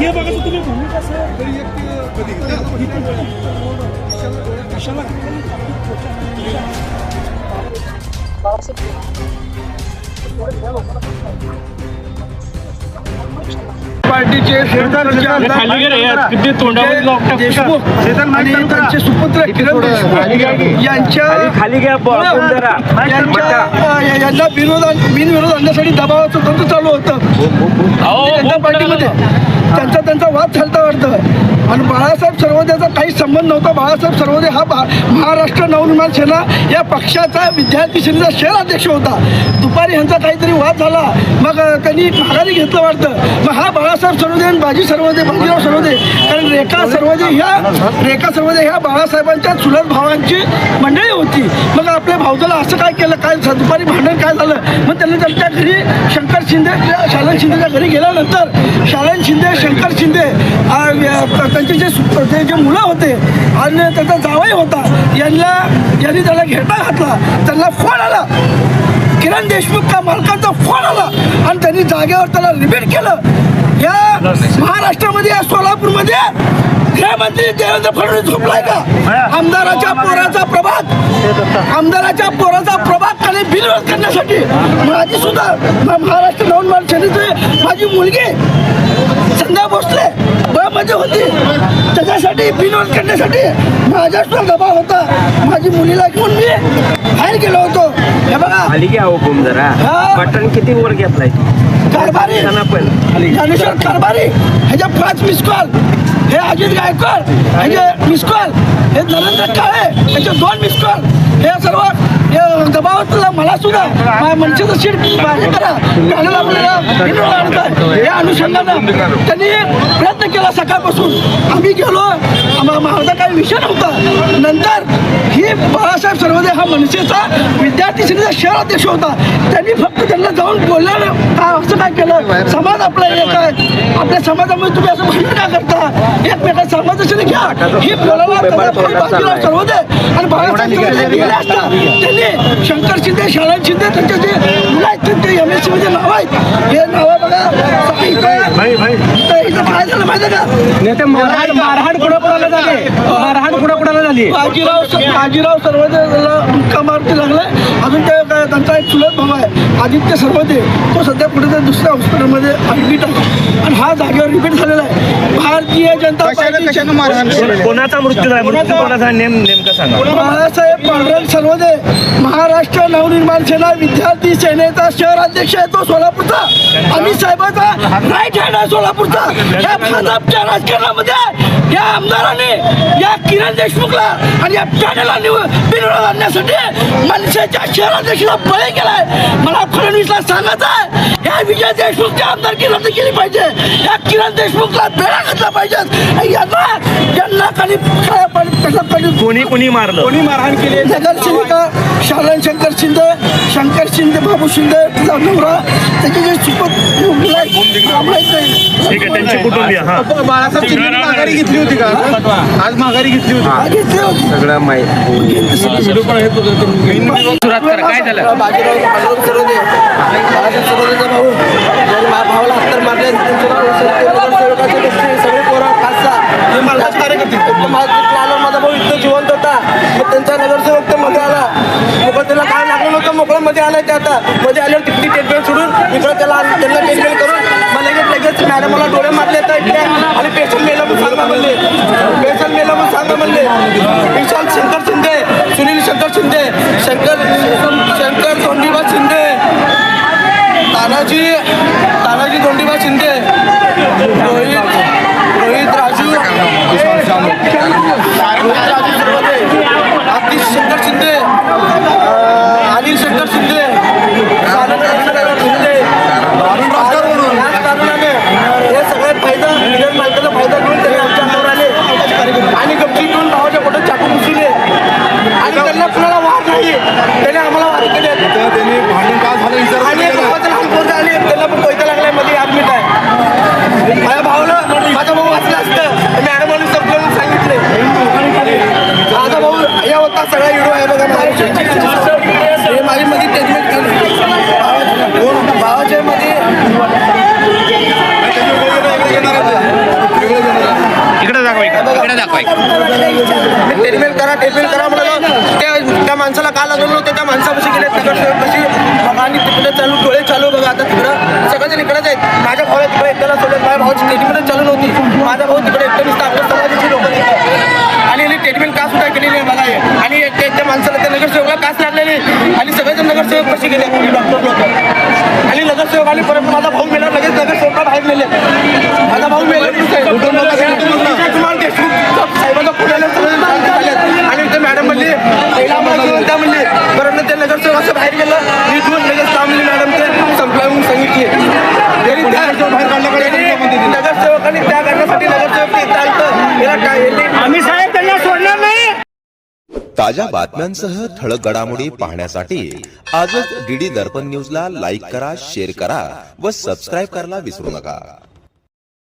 हे बघा तुम्ही भूमिका सर? कशाला? पार्टीचे? देशमुख आणि त्यांचे सुपुत्र किरण देशमुख यांच्या यांना विरोध बिनविरोध आणण्यासाठी दबावाचं तंत्र चालू होतं. जनता पार्टीमध्ये त्यांचा त्यांचा वाद चालता वाटतं. आणि बाळासाहेब सर्वोदयाचा काही संबंध नव्हता. बाळासाहेब सर्वोदय हा भा- महाराष्ट्र नवनिर्माण सेना या पक्षाचा विद्यार्थी सेनेचा शहर अध्यक्ष होता. दुपारी ह्यांचा काहीतरी वाद झाला. मग त्यांनी माघारी घेतलं वाटतं. मग हा बाळासाहेब सर्वोदय आणि बाजी सर्वदे बाजीराव सरोदे. कारण रेखा सर्वदे ह्या रेखा सर्वदे ह्या बाळासाहेबांच्या चुलत भावांची मंडळी होती. मग आपल्या भाऊजाला असं काय केलं? काय दुपारी भांडण काय झालं? मग त्यांनी त्यांच्या घरी शंकर शिंदे शालन शिंदेच्या घरी गेल्यानंतर शालन शिंदे शंकर शिंदे त्यांचे जे सु- ते जे मुलं होते आणि त्याचा जावई होता यांना यांनी त्याला घेटा घातला. त्यांना फोन आला. किरण देशमुख त्या मालकाचा फोन आला आणि त्यांनी जागेवर त्याला रिपीट केलं. या महाराष्ट्रामध्ये या सोलापूरमध्ये गृहमंत्री देवेंद्र फडणवीस झोपलाय का? आमदाराच्या पोराचा प्रभाग आमदाराच्या पोराचा प्रभाग त्याने बिलवत करण्यासाठी माझी सुद्धा महाराष्ट्र नवनिर्माण सेनेची माझी मुलगी संध्या भोसले मध्ये होती. त्याच्यासाठी बिनविरोध करण्यासाठी माझ्या सुद्धा दबाव होता. माझी मुलीला घेऊन मी बाहेर गेलो होतो. बघा. खाली घ्या हो बोम जरा. हा. बटन किती वर घेतलाय? कारभारी. त्यांना पण. ज्ञानेश्वर कारभारी. ह्याच्या पाच मिस कॉल हे अजित गायकवाड ह्याचे मिस कॉल हे नरेंद्र काळे ह्याचे दोन मिस कॉल हे सर्व हे दबावातला मला सुद्धा माझ्या मनसेचं सीट बाहेर करा. काढायला आपल्याला विनोद आणताय. या अनुषंगानं त्यांनी प्रयत्न केला सकाळपासून. आम्ही गेलो माझा काही विषय नव्हता. नंतर ही बाळासाहेब सर्वदे हा मनसेचा विद्यार्थी सेनेचा शहर अध्यक्ष होता. त्यांनी फक्त त्यांना जाऊन बोलल्यानं का असं काय केलं? समाज आपला एक आहे. आपल्या समाजामध्ये तुम्ही असं भांडण का करता? एकमेका समाजाशी घ्या. ही बोलायला सर्वदे. आणि बाळासाहेब गेले असता त्यांनी शंकर शिंदे शाळा शिंदे त्यांचे जे मुलं आहेत त्यांचे एम एस सी मध्ये नाव आहेत हे नाव बघा. इथं काय झालं माहिती का? कुणाकुणाला झाली. मारहाण कुणाकुणाला झाली? बाजीराव बाजीराव सर्वदेला मुक्का मारुती लागलाय अजून त्या त्यांचा एक चुलत भाव आहे आदित्य सर्वदे. तो सध्या कुठेतरी दुसऱ्या हॉस्पिटलमध्ये ॲडमिट आहे. आणि हा जागेवर रिपीट झालेला आहे. भारतीय जनता पार्टी कोणाचा मृत्यू झाला? मृत्यू कोणाचा नेम नेमकं सांगा. बाळासाहेब सर्वदे महाराष्ट्र नवनिर्माण सेना विद्यार्थी सेनेचा शहर अध्यक्ष आहे तो सोलापूरचा. अमित साहेबाचा राईट हँड आहे सोलापूरचा. या भाजपच्या राजकारणामध्ये या आमदाराने या किरण देशमुखला आणि या पॅनलला बिनविरोध आणण्यासाठी मनसेच्या शहराध्यक्षाला बळी केलाय. मला फडणवीसला सांगायचं आहे या विजय देशमुखच्या आमदारकी रद्द केली पाहिजे. या किरण देशमुखला बेडा घातला पाहिजे. पाणी कोणी कोणी मारलं? कोणी मारहाण केली? नगरसेविका शालन शंकर शिंदे शंकर शिंदे बाबू शिंदे तिचा नवरा त्याचे जे सुपत मुलं आहेत, माहीत नाही. ठीक आहे त्यांची कुटुंबीय हा. बाळासाहेब शिंदे माघारी घेतली होती का? आज माघारी घेतली होती. घेतले होते. सगळं माहिती. सुरुवात करा. काय झालं? मध्ये आलाय ते आता. मध्ये आल्यावर तिथली टेटबेल सोडून इकडं त्याला त्यांना टेटबेल करून मला लगेच लगेच मॅडमला डोळे मारले तर इतक्या आणि पेशंट मेला पण सांगा म्हणले. पेशंट मेला पण सांगा म्हणले. विशाल शंकर शिंदे सुनील शंकर शिंदे शंकर शंकर धोंडीबा शिंदे. तानाजी तानाजी धोंडीबा शिंदे. रोहित रोहित राजू. राजू अतिश शंकर शिंदे. आणि त्यांना कुणाला वार नाही. त्याने आम्हाला वार केले त्यांनी भांडण का झालं इतर आणि एक भावाचं लहान पोरं आली. त्याला पण कोयता लागलायमध्ये ॲडमिट आहे. माझ्या भाऊला माझा भाऊ वाचला असतं. मॅडमांनी संपलं सांगितले. माझा भाऊ या होता सगळा हिरो आहे बघा हे माझी मध्ये ट्रीटमेंट केली इकडे दाखवा इकडे. दाखवा करा ट्रीटमेंट करा म्हणून माणसापाशी गेले नगरसेवक कशी बघा आणि तिकडे चालू डोळे चालू बघा आता तिकडं सगळेजण इकडेच आहेत. माझ्या भावाला तिकडे एकट्याला सोडत माझ्या भावाची ट्रीटमेंट चालू नव्हती. माझा भाऊ तिकडे एकटं नुसतं आपल्या समाजाची लोक आणि यांनी ट्रीटमेंट का सुद्धा केलेली आहे बघा आणि त्या त्या माणसाला त्या नगरसेवकला काच लागलेली आणि सगळेजण नगरसेवक कसे गेले डॉक्टर लोक. आणि नगरसेवक परत माझा भाऊ मेला लगेच नगरसेवका बाहेर नेले माझा भाऊ मेला कुमार देशमुख साहेबांचा पुण्याला सगळेजण बाहेर झाले. आणि ते मॅडम म्हणली पहिला आम्हाला घेऊन त्या म्हणली परत ते नगरसेवक असं बाहेर गेलं मी इथून लगेच थांबली मॅडम ते संपला म्हणून सांगितली तरी त्या- त्यांनी नगरसेवकांनी त्या करण्यासाठी नगरसेवक इथं आलतं याला काय यांनी आम्ही साहेब त्यांना सोडणार नाही. ताज्या बातम्यांसह ठळक घडामोडी पाहण्यासाठी आजच डीडी दर्पण न्यूजला लाईक करा शेअर करा व सबस्क्राईब करायला विसरू नका.